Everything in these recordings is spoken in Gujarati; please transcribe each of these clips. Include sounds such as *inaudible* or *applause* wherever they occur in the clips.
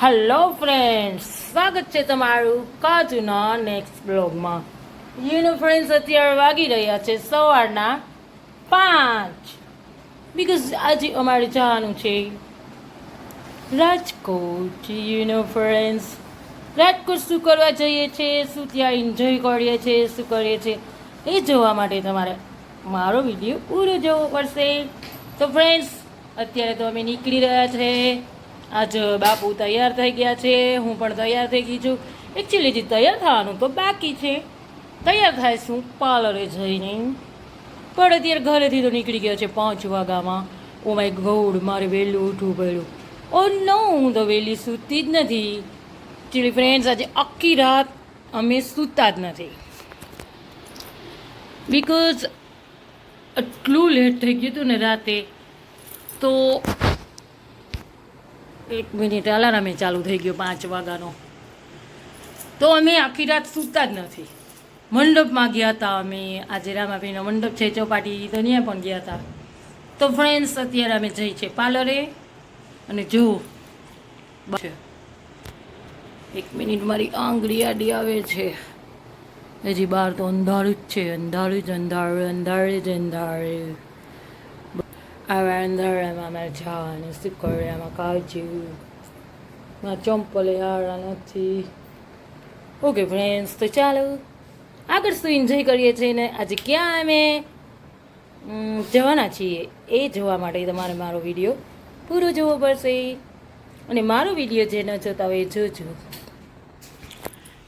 હલો ફ્રેન્ડ્સ સ્વાગત છે તમારું કાજુના નેક્સ્ટ બ્લોગમાં યુનો ફ્રેન્ડ્સ અત્યારે વાગી રહ્યા છે સવારના પાંચ. બીકોઝ આજે અમારે જવાનું છે રાજકોટ. યુનો ફ્રેન્ડ્સ રાજકોટ શું કરવા જઈએ છીએ શું ત્યાં એન્જોય કરીએ છીએ શું કરીએ છીએ એ જોવા માટે તમારે મારો વીડિયો પૂરો જોવો પડશે. તો ફ્રેન્ડ્સ અત્યારે તો અમે નીકળી રહ્યા છે. આજ બાપુ તૈયાર થઈ ગયા છે, હું પણ તૈયાર થઈ ગઈ છું. એકચ્યુઅલી જે તૈયાર થવાનું તો બાકી છે. તૈયાર થાય શું? પાર્લરે જઈને. પણ અત્યારે ઘરેથી તો નીકળી ગયા છે પાંચ વાગ્યામાં. ઓ માય ગોડ, મારે વહેલું ઉઠવું પડ્યું. ઓ નો, હું તો વહેલી સૂતી જ નથી. એકચ્યુઅલી ફ્રેન્ડ્સ આજે આખી રાત અમે સૂતા જ નથી. બિકોઝ આટલું લેટ થઈ ગયું હતું ને રાતે, તો એક મિનિટ અલારામે ચાલુ થઈ ગયો પાંચ વાગ્યાનો. તો અમે આખી રાત સૂતા જ નથી. મંડપમાં ગયા હતા અમે. આજે રામાભાઈનો મંડપ છે, ચોપાટી તો ત્યાં પણ ગયા હતા. તો ફ્રેન્ડ્સ અત્યારે અમે જઈ છે પાર્લરે અને જો એક મિનિટ મારી આંગળી આડી આવે છે. હજી બહાર તો અંધારું જ છે. અંધારું જ અંધારું, અંધારે જ અંધારે. જવાનું શું કરે આમાં કાળજી માં ચંપલે હારા નથી ઓકે ફ્રેન્ડ્સ તો ચાલો. આગળ શું એન્જોય કરીએ છીએ ને? આજે ક્યાં અમે? જવાના છીએ. એ જોવા માટે તમારે મારો વીડિયો પૂરો જોવો પડશે. અને મારો વીડિયો જે ન જોતા હોય એ જોજો.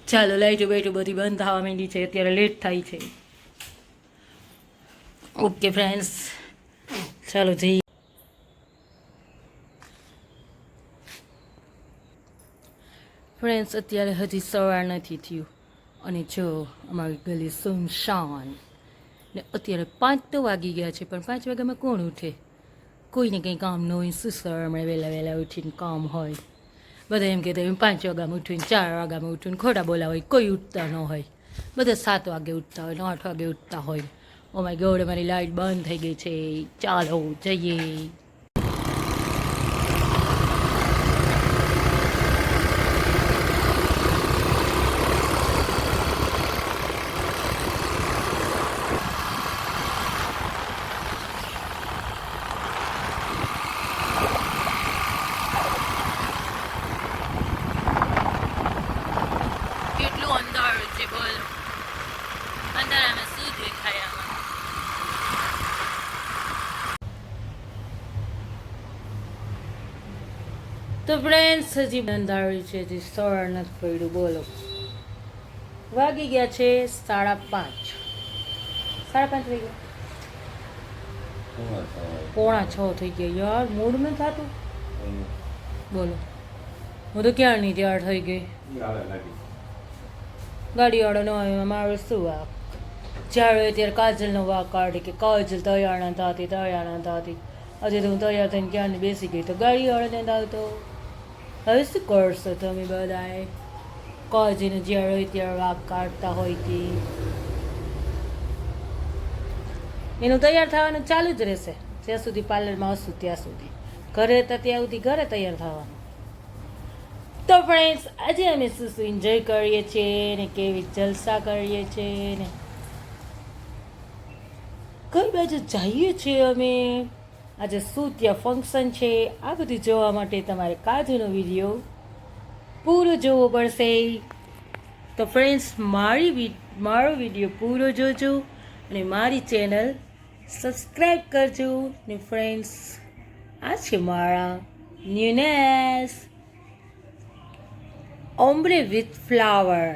ચાલો, લાઈટો બાઈટો બધી બંધ થવા માંડી છે. અત્યારે લેટ થાય છે. ઓકે ફ્રેન્ડ્સ ચાલો, જઈએ. ફ્રેન્ડ્સ અત્યારે હજી સવાર નથી થયું. અને જો, અમારી ગલી સુમશાન. ને અત્યારે પાંચ તો વાગી ગયા છે, પણ પાંચ વાગ્યામાં કોણ ઉઠે? કોઈને કંઈ કામ ન હોય શું સર હમણાં વહેલા વહેલા ઉઠીને કામ હોય. બધા એમ કહેતા હોય પાંચ વાગ્યામાં ઉઠીને ચાર વાગ્યામાં ઉઠીને ખોટા બોલા હોય, કોઈ ઉઠતા ન હોય. બધા સાત વાગે ઉઠતા હોય, ને આઠ વાગે ઉઠતા હોય. ઓ માય ગોડ મારી લાઈટ બંધ થઈ ગઈ છે. ચાલો જઈએ કેટલું અંધારું છે બોલો અંધારામાં શું દેખાય આમાં તો હજી અંધારું છે જે સ્થળ નથી પડ્યું બોલો. વાગી ગયા છે સાડા પાંચ. સાડા પાંચ થઈ ગયા પોણા છ થઈ ગયા. યાર મૂડ ન થતું બોલો. હું તો ક્યારની તૈયાર થઈ ગઈ? ગાડીવાળો ન આવ્યો. મારે શું વાક? જ્યારે ત્યારે કાજલનો વાક કાઢી કે કાજલ તૈયાર ન થતી તૈયાર ન થતી હજી તો હું તૈયાર થઈને ક્યાં બેસી ગઈ? તો ગાડીવાળો ને આવતો હવે શું કરશો તમે બધાએ? કાજલને જ્યારે હોય ત્યારે વાઘ કાઢતા હોય તે એનું તૈયાર થવાનું ચાલુ જ રહેશે. જ્યાં સુધી પાર્લરમાં હશું ત્યાં સુધી. ઘરે હતા ત્યાં સુધી ઘરે તૈયાર થવાનું. તો ફ્રેન્ડ્સ આજે અમે શું શું એન્જોય કરીએ છીએ ને કેવી જલસા કરીએ છીએ ને? કઈ બાજુ જઈએ છીએ અમે? આજે શું ત્યાં ફંક્શન છે આ બધું જોવા માટે તમારે કાજુનો વીડિયો પૂરો જોવો પડશે. તો ફ્રેન્ડ્સ મારી મારો વીડિયો પૂરો જોજો અને મારી ચેનલ સબસ્ક્રાઈબ કરજો. ને ફ્રેન્ડ્સ આ છે મારા ન્યુનેસ ombre with flower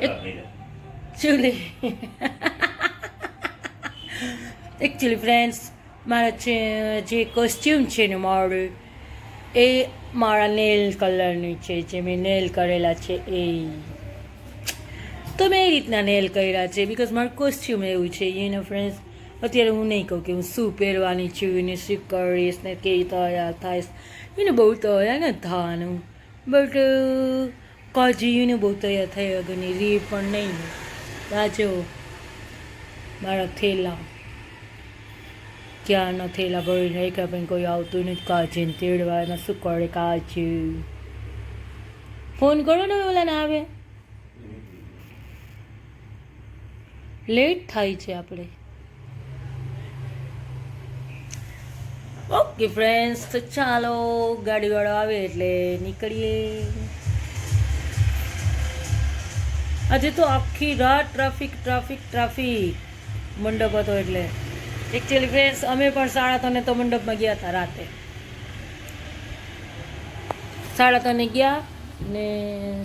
actually actually friends મારા જે કોસ્ટ્યુમ છે ને મારું એ મારા નેલ કલરની છે, જે મેં નેલ કરેલા છે, એ. તો મેં એ રીતના નેલ કર્યા છે બિકોઝ મારું કોસ્ટ્યુમ એવું છે યુ નો ફ્રેન્ડ્સ અત્યારે હું નહીં કહું કે હું શું પહેરવાની છું ને શું કરીશ ને કેવી તૈયાર થઈશ. એને બહુ તૈયાર ને થવાનું. બટ કાજીને બહુ તૈયાર થઈ વગરની રી પણ નહીં રાજો મારા થેલા ક્યાંના થેલા ભરીને રાખ્યા પણ કોઈ આવતું નથી કાચીને તેડવા એમાં શું કરે કાચી ફોન કરો ને ઓલાને આવે. લેટ થાય છે આપણે. ઓકે ફ્રેન્ડ્સ, તો ચાલો ગાડીવાળો આવે એટલે નીકળીએ. આજે તો આખી રાત ટ્રાફિક ટ્રાફિક ટ્રાફિક મંડપ હતો એટલે. એકચ્યુઅલી ફ્રેન્ડ્સ અમે પણ સાડા ત્રણે તો મંડપમાં ગયા હતા રાતે. સાડા ત્રણે ગયા ને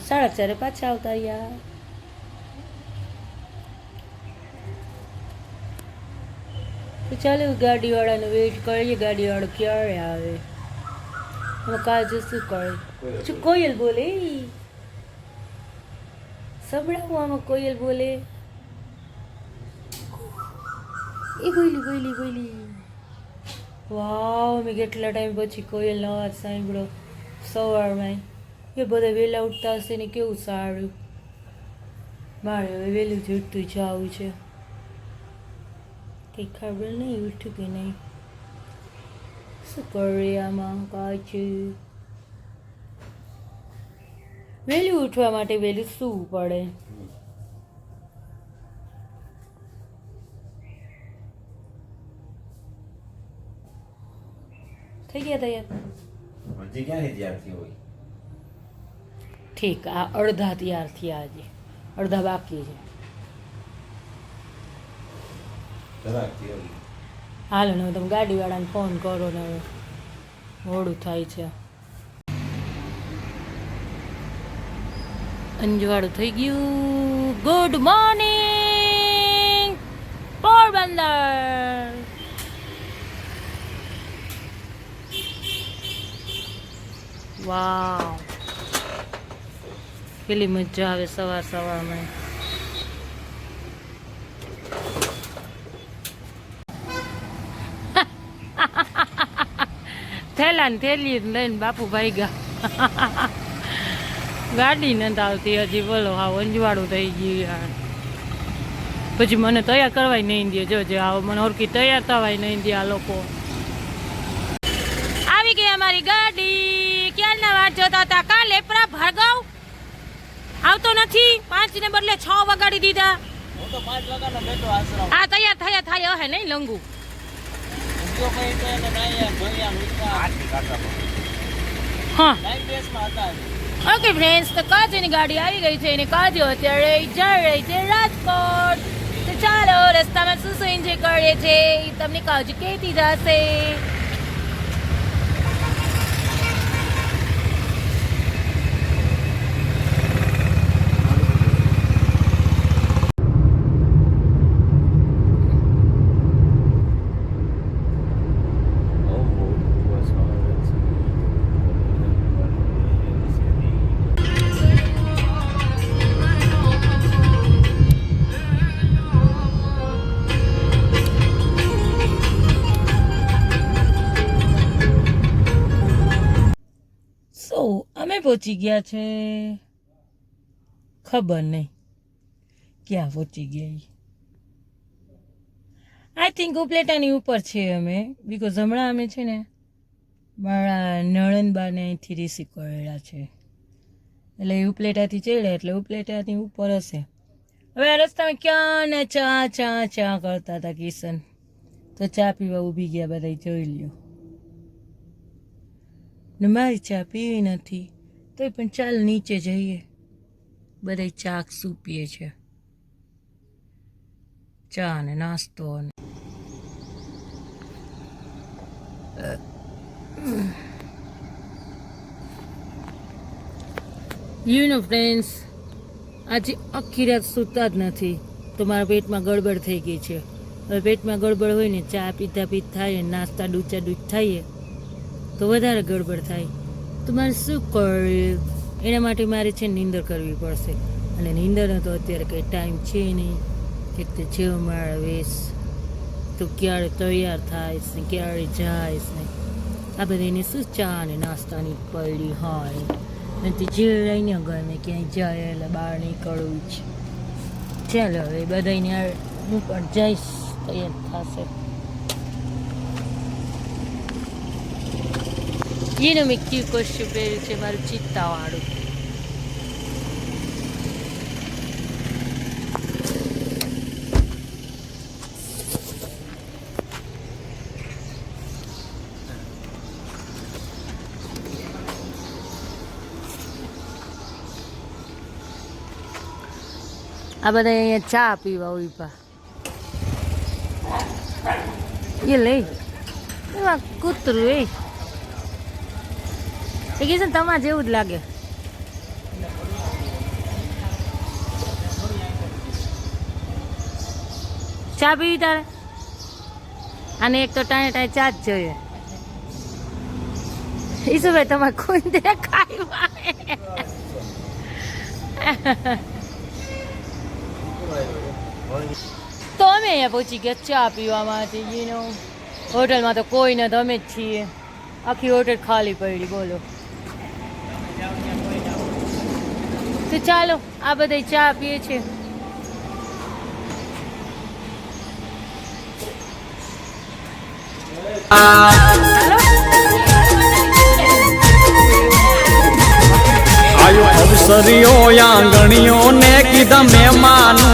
સાડા ચારે પાછા આવતા રહ્યા. તો ચાલો, ગાડીવાળાને વેઇટ કરીએ. ગાડીવાળો ક્યારે આવે? હું કાજુ શું કરે શું કોયલ બોલે? સંભળાવું આમાં કોયલ બોલે. એ ગોયલી ગોયલી ગોયલી વાવ મેં કેટલા ટાઈમ પછી કોયલનો અવાજ સાંભળ્યો સવારમાં એ બધા વહેલા ઉઠતા હશે ને કેવું સારું. મારે હવે વહેલું જ ઉઠતું જવું છે. કંઈ ખબર નહીં, ઉઠ્યું કે નહીં? શું કરે આમાં કાચું વહેલું ઉઠવા માટે વહેલું સૂવું પડે? થઈ ગયા તૈયાર? હજી ક્યાંથી તૈયાર થઈ હોય? ઠીક આ અડધા તૈયાર થયા આજે અડધા બાકી છે. હાલો ને તમે ગાડીવાળાને ફોન કરો ને મોડું થાય છે. અંજવાળું થઈ ગયું. Good morning Porbandar. વાવ. કેટલી મજા આવે સવાર સવારમાં *laughs* થેલા ને થેલી લઈને બાપુ ભાઈ ગયા *laughs* ગાડી નથી આવતી હજી, બોલો હા અંજવાળું થઈ ગયું પછી મને તૈયાર કરવાય નહીં દે, જો, જે આવો મને ઓરકી તૈયાર થવાય નહીં દે આ લોકો. આવી ગઈ અમારી ગાડી. જોતા હતા કાલે પ્રા ભાર્ગવ? આવતો નથી. પાંચ ને બદલે છ વગાડી દીધા. હું તો પાંચ વાગ્યાનો બેઠો આશ્રમ આ તૈયાર થયા થાય હે નહીં લંગુ. ઊંઘ્યો કઈ તો એને નાયા ધોયા મૂક્યા આઠથી કાઢવા હા. ટાઈમ બેસમાં હતા. ઓકે ફ્રેન્ડ્સ તો કાજુની ગાડી આવી ગઈ છે. અને કાજુ અત્યારે જઈ રહી છે રાજકોટ. તો ચાલો રસ્તામાં શું શું એન્જોય કરીએ છે ઈ તમને કાજુ કહેતી જશે પહોંચી ગયા છે? ખબર નહીં. ક્યાં પહોંચી ગયા આઈ થિંક ઉપલેટાની ઉપર છે અમે બીકોઝ હમણાં અમે છે ને મારા નળનબાને અહીંથી રિસીવ કરેલા છે. એટલે એ ઉપલેટાથી ચડ્યા, એટલે ઉપલેટાની ઉપર હશે. હવે આ રસ્તામાં ક્યાં ને ચા ચા ચા કરતા હતા કિશન? તો ચા પીવા ઊભી ગયા બધા જોઈ લ્યો. ને મારી ચા પીવી નથી. તોય પણ ચાલ નીચે જઈએ. બધા ચા સૂપીએ પીએ છે. ચા ને નાસ્તો ને. યુ નો ફ્રેન્ડ્સ આજે આખી રાત સૂતા જ નથી. તો મારા પેટમાં ગડબડ થઈ ગઈ છે. હવે પેટમાં ગડબડ હોય ને ચા પીતા પીત થાય નાસ્તા ડૂચા ડૂચ થાય તો વધારે ગડબડ થાય. તો મારે શું કર્યું એના માટે મારે છે નીંદર કરવી પડશે. અને નીંદરનો તો અત્યારે કંઈ ટાઈમ છે નહીં. એટલે છે મારે વેશ, તો ક્યારે તૈયાર થાય ને ક્યારે જાય ને. આ બધાને શું ચા ને નાસ્તાની પડી હોય. નથી જે રહીને ગમે ક્યાંય જાય, એટલે બહાર નીકળવું છે ચાલો, હવે બધાને હું પણ જઈશ. તૈયાર થશે. એનું મેં ક્યુ કોસ્ટ્યુમ પહેર્યું છે મારું ચિત્તાવાળું આ બધા અહીંયા ચા પીવા ઊભા એ લઈ એમાં કૂતરું એ એ કહે છે ને તમારે જેવું જ લાગે. ચા પીવી તારે? અને એક તો ટાણે ટાણે ચા જ જોઈએ. ઈશુભાઈ તમારે કોઈ દેખાય તો અમે અહીંયા પહોંચી ગયા ચા પીવા માટે નો હોટલમાં તો કોઈ નથી અમે જ છીએ. આખી હોટલ ખાલી પડી, બોલો. તો ચાલો આ બધા ચા પીએ છે. આયુ અવસરીઓ આંગણીઓ ને કીધા મહેમાનું.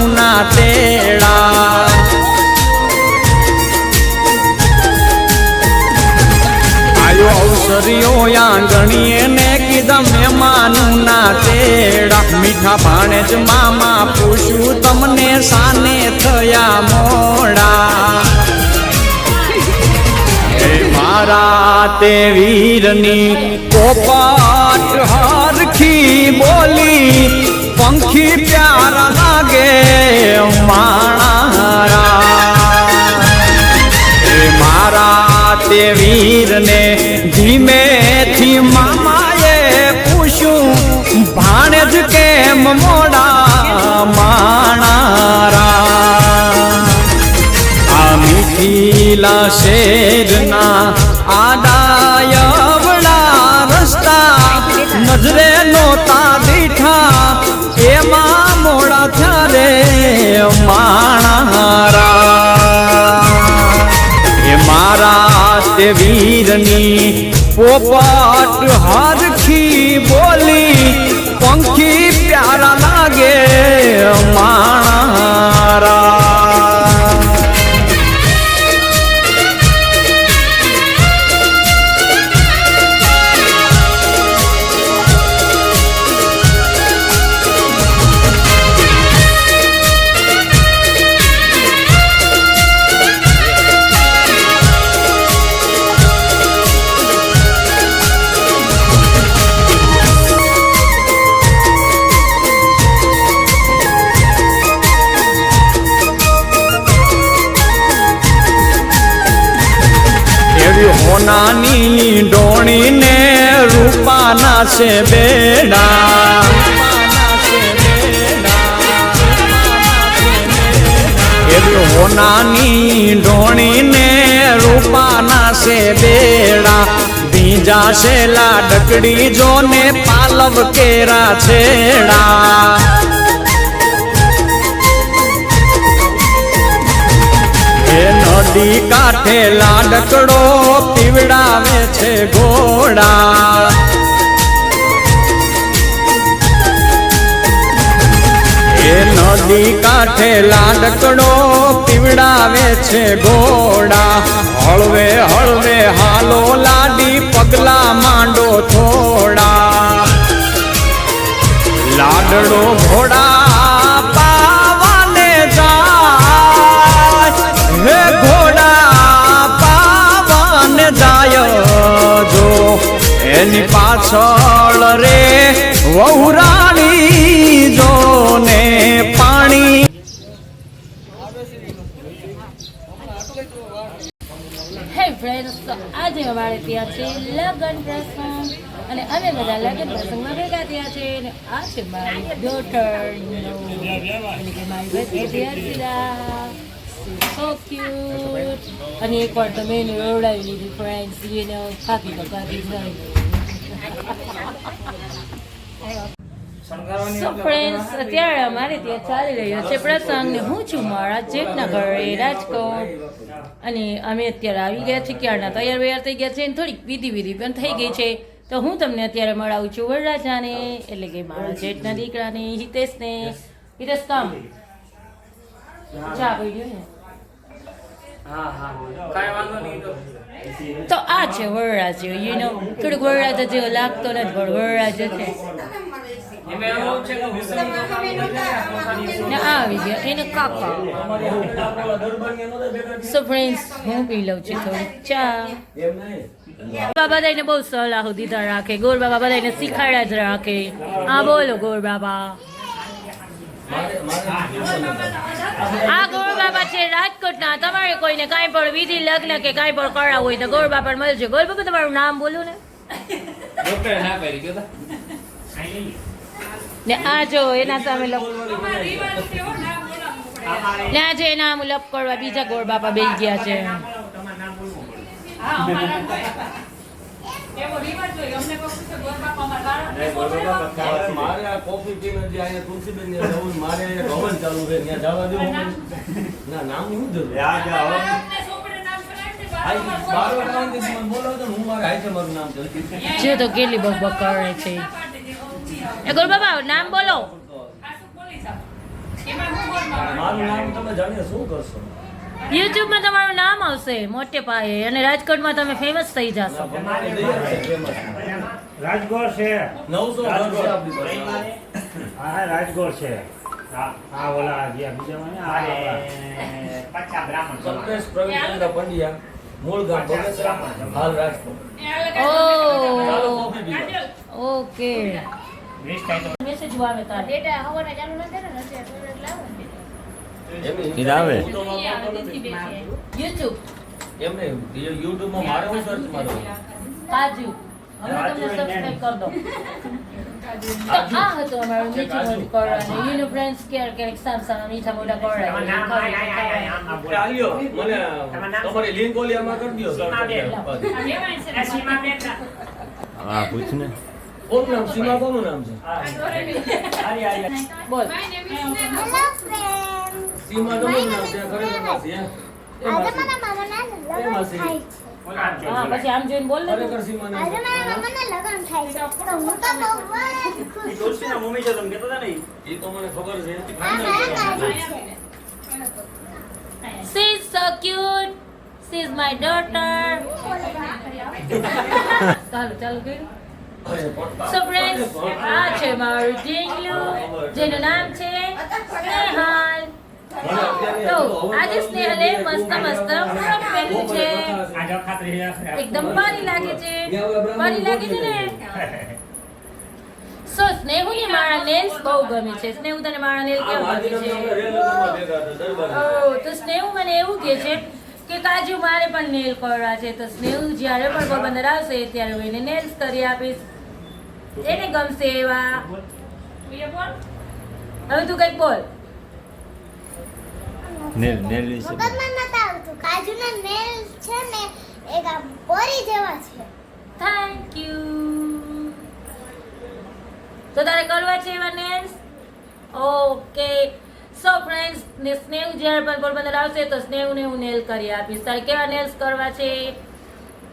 તેડા મીઠા ભાણે જ મામા પૂછ્યું તમને સાને થયા મોડા? હે મારા તે વીરની કોપાટ હારખી બોલી, પંખી પ્યારા લાગે માણારા મીઠીલા શેરના આડાયવડા રસ્તા નજરે નોતા દીઠા એમાં મોડા થયારે માણારા. એ મારા તે વીરની પોપટ હરખી બોલી છે બેડા. હોનાની ઢોણીને રૂપાના છે બેડા. બીજા શેલા ડકડી જોને પાલવ કેરા છેડા. એ નદી કાંઠે લાડકડો પીવડાવે છે ઘોડા. નદી કાંઠે લાડકડો પીવડાવે છે ઘોડા હળવે હળવે, હાલો લાડી, પગલા માંડો થોડા. લાડડો ઘોડા પાવાને જાય. હે ઘોડા પાવાને જો. એની પાછળ રે વહુરાણી જો ને પાણી હે ફ્રેન્ડ્સ તો આજે અમારે ત્યાં છે લગ્ન પ્રસંગ. અને અમે બધા લગ્ન પ્રસંગમાં ભેગા થયા છે અને આ છે મારી ડોટર એટલે કે મારી બધી અને એકવાર તો મેં એને રોવડાવી લીધી ફ્રેન્ડ્સ એને ખાતી તો કાઢી નહીં. સો ફ્રેન્ડ્સ અત્યારે અમારે ત્યાં ચાલી રહ્યો છે પ્રસંગ. ને હું છું મારા જેઠનગર ઘરે રાજકોટ. અને અમે અત્યારે આવી ગયા છીએ ક્યારના તૈયાર વૈયાર થઈ ગયા છે અને થોડીક વિધિ વિધિ પણ થઈ ગઈ છે. તો હું તમને અત્યારે મળાવું છું વરરાજાને એટલે કે મારા જેઠના દીકરાને હિતેશને. હિતેશ કામ. ચા પી ગયો ને? તો. આ છે વરરાજ યુ નો થોડુંક વરરાજ જેવો લાગતો નથી પણ વરરાજ છે. આવી ગયા એને કાકા સો ફ્રેન્ડ્સ હું પી લઉં છું થોડી ચા બાબા બધાને બહુ સલાહ દીધા રાખે ગોર બાબા બધાને શીખાડ્યા જ રાખે હા બોલો ગોર બાબા આ ગોર બાબા છે રાજકોટના તમારે કોઈને કાંઈ પણ વિધિ લગ્ન કે કાંઈ પણ કરાવવું હોય તો ગોર બાપા મળશે ગોર બાપા તમારું નામ બોલો ને ડોક્ટરે ના કરી ગયો ને આ જો એના સામે ને આજે એના આમ લપ કરવા બીજા ગોળ બાપા બે ગયા છે. મારે આ કોફી પીને જે અહીંયા તુલસીબેન ને જવું ને મારે અહીંયા ગવન ચાલુ છે. ત્યાં જવા દેવું મને? ના નામ શું જરૂર હા, ઈ બારો નામ કે મને બોલાવો તો હું મારે હાથે મારું નામ છે. જે તો કેટલી બકબક કરે છે. એ ગોળ બાબા નામ બોલો. મારું નામ તમે જાણીને શું કરશો? યુટ્યુબમાં તમારું નામ આવશે મોટે પાયે અને રાજકોટમાં તમે ફેમસ થઈ જશો. રાજગોળ છે નવસો છે. હા હા છે. હા હા ઓલા જે બીજા મને આ કલ્પેશ પ્રવીણચંદ્ર પંડ્યા મૂળ ગામ બગસરા હાલ રાજકોટ. પીવા. ઓકે. વીસ થાય તો મેસેજ આવે તારે. યુટ્યુબ એમ મારે હું સર્ચ મારું. કાજુ. હવે તમને સબસ્ક્રાઇબ કરી દો. તો આ હતું અમારું કરવાનું યુનો ફ્રેન્ડ્સ સામ. ચાલ્યો મને તમારી લિંક ઓલી આમાં કરી દો ના. હા ને કોનું નામ સીમા કોનું નામ છે. બોલ સીમા તમારું નામ છે ખરેખર માસી હે? માસી. પછી આમ જોઈને બોલ તું. ખરેખર સીમા નામ છે. ઈ તુલસીના મમ્મી છે તમે કહેતા હતા ને એ તો મને ખબર છે She is so cute. She is my daughter. ચાલો ચાલો કર્યું સો ફ્રેન્ડ્સ આ છે મારું ઢીંગલું, જેનું નામ છે સ્નેહાલ. તો આજે સ્નેહલે મસ્ત મસ્ત ફ્રોક પહેર્યું છે. એકદમ પારી લાગે છે. પારી લાગે છે ને? સો સ્નેહુની મારા નેલ્સ બહુ ગમે છે. સ્નેહુ તને મારા નેલ કેમ ગમે છે? તો સ્નેહુ મને એવું કહે છે કે કાજુ મારે પણ નેલ કરવા છે. તો સ્નેહુ જ્યારે પણ પોરબંદર આવશે ત્યારે હું એને નેલ્સ કરી આપીશ. એને ગમશે એવા. હવે તું કંઈક બોલ. નેલ નેલ વિશે કાજુના નેલ છે ને એક પોરી જેવા છે. થેન્ક યુ તો તારે કરવા છે એવા નેલ્સ ઓકે સો ફ્રેન્ડ્સ ને સ્નેહ જ્યારે પણ પોરબંદર આવશે તો સ્નેહને હું નેલ કરી આપીશ. તારે કેવા નેલ્સ કરવા છે?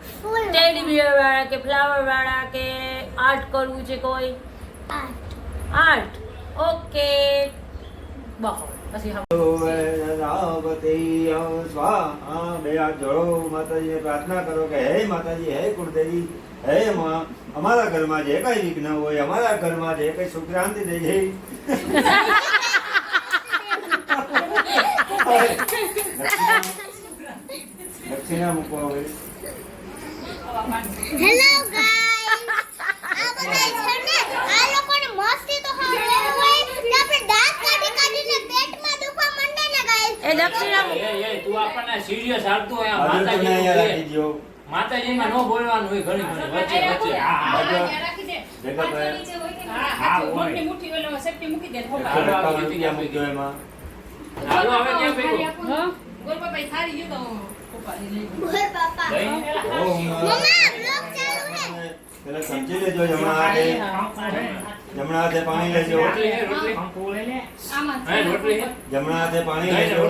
ટેડી બિયર વાળા કે ફ્લાવર વાળા કે આર્ટ કરવું છે કોઈ આર્ટ આર્ટ ઓકે બહુ પછી હવે રાવતી સ્વાહા બે હાથ જોડો માતાજીને પ્રાર્થના કરો કે હે માતાજી હે કુળદેવી હે માં અમારા ઘરમાં જે કઈ વિઘ્ન હોય અમારા ઘરમાં જે કઈ સુખ શાંતિ થઈ જાય દક્ષિણા મૂકવા હોય હેલો ગાઈસ આ બધા છે ને આ લોકોને મસ્તી તો સાંભળે હોય. કે આપણે દાંત કાઢી કાઢીને પેટમાં દુખવા માંડે ને ગાઈસ એ દક્ષિણા. એ એ તું આપણને સિરિયસ હાલતું હોય અહીંયા રાખી માતાજી દો માતાજીમાં ન બોલવાનું હોય ઘણી ઘણી વચ્ચે વચ્ચે. હા, હા. જગત હા, હોય. હાલો, રૂપિયા મૂક્યો એમાં હાલો હવે ક્યાં ભેગું? હા. પાપા દહીં? ઓમ મમ્મા બ્લોગ ચાલુ છે પેલા સમજી લેજો જમણા હાથે જમણા હાથે પાણી લેજો કંકુ લઈ લે જમણા હાથે પાણી લેજો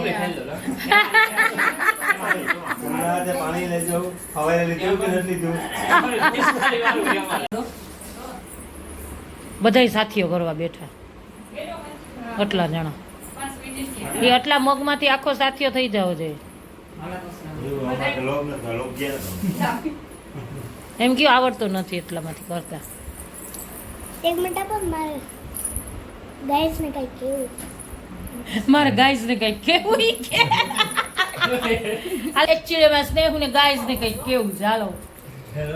જમણા હાથે પાણી લેજો હવે લીધું કે નથી લીધું બધાય સાથીઓ કરવા બેઠા. આટલા જણા. એ આટલા મગમાંથી આખો સાથીઓ થઈ જવો જોઈએ *laughs* એમ કયું આવડતું નથી એટલામાંથી કરતા. એક મિનિટ આપો મારે ગાઈસ ને કઈ કેવું મારે ગાઈસ ને કઈ કેવું ઈ કે. આ એકચ્યુઅલી સ્નેહ ને ગાઈસ ને કઈ કેવું ચાલો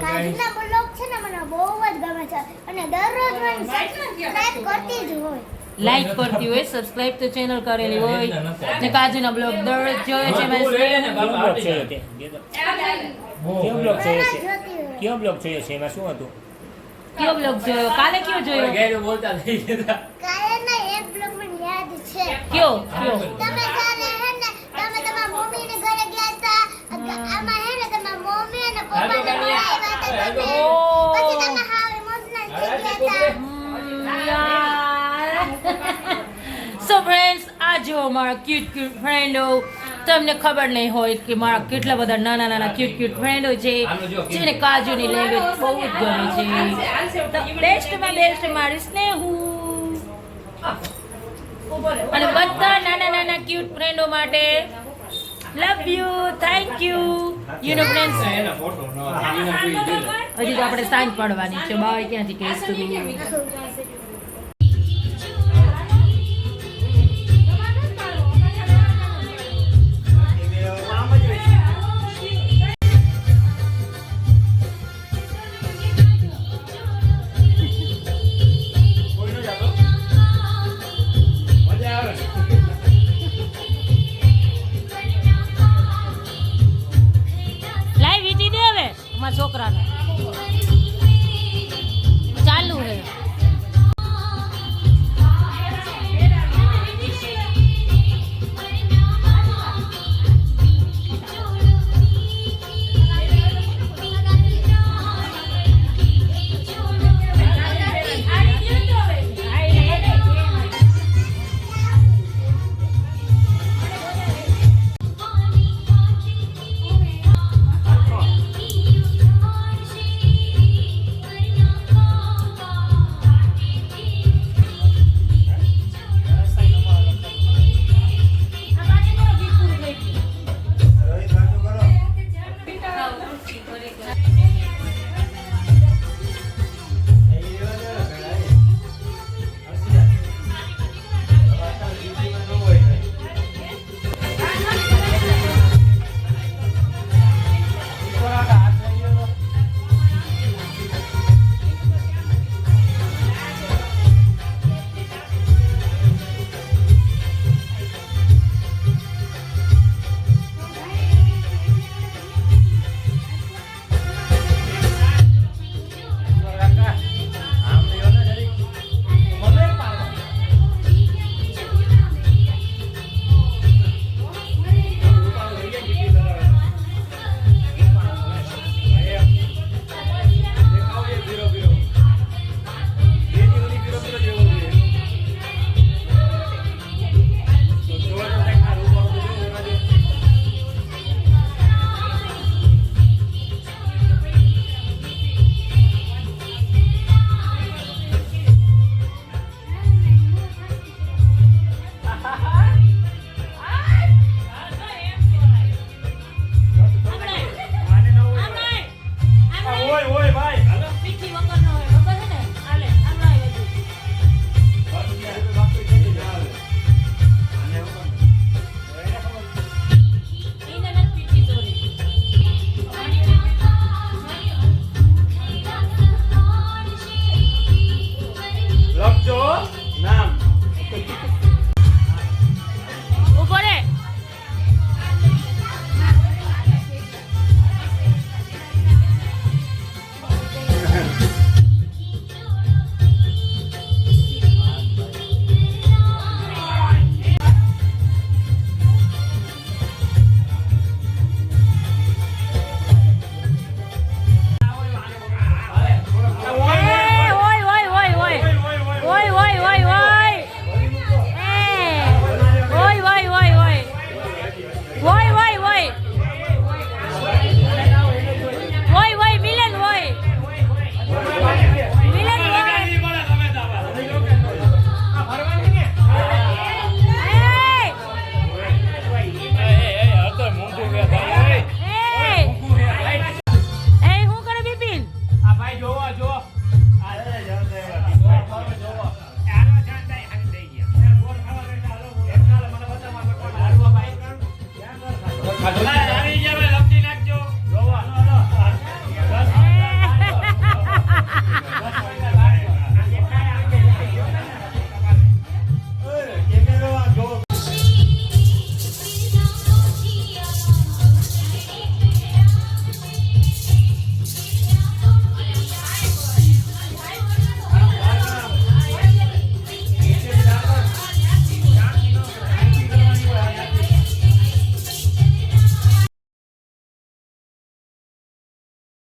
કાજુના બ્લોગ છે ને મને બહુ જ ગમે છે. અને દરરોજ મને સબસ્ક્રાઇબ કરતી જ હોય. લાઈક કરતી હોય સબસ્ક્રાઇબ તો ચેનલ કરેલી હોય. ને કાજીનો બ્લોગ દરરોજ જોયો છે મેં બ્લોગ છે? કયો બ્લોગ છે? ઘણા કયો બ્લોગ જોયો છે? એમાં શું હતું? કયો બ્લોગ જોયો? કાલે કયો જોયો? કાયરના એક બ્લોગ મને યાદ છે. કયો કયો તમે કાલે હે ને તમે તમારા મમ્મીને ઘરે ગયા હતા. આમાં હે ને તમારા મમ્મી અને પપ્પાને મળાવ્યા હતા તમે. પછી તમે હાવ ઇમોશનલ થઈ ગયા. હતા સો ફ્રેન્ડ્સ આ જો મારા ક્યુટ ક્યુટ ફ્રેન્ડો તમને ખબર નહીં હોય કે મારા કેટલા બધા નાના નાના ક્યુટ ક્યુટ ફ્રેન્ડો છે. જેને કાજુની લેંગ્વેજ બહુ જ ગમે છે. બેસ્ટ બેસ્ટમાં બેસ્ટ મારી સ્નેહુ. અને બધા નાના નાના ક્યુટ ફ્રેન્ડો માટે love you thank you you know friends હજી તો આપણે સાંજ પડવાની છે. બાય ક્યાંથી કહીશ હવે છોકરાને.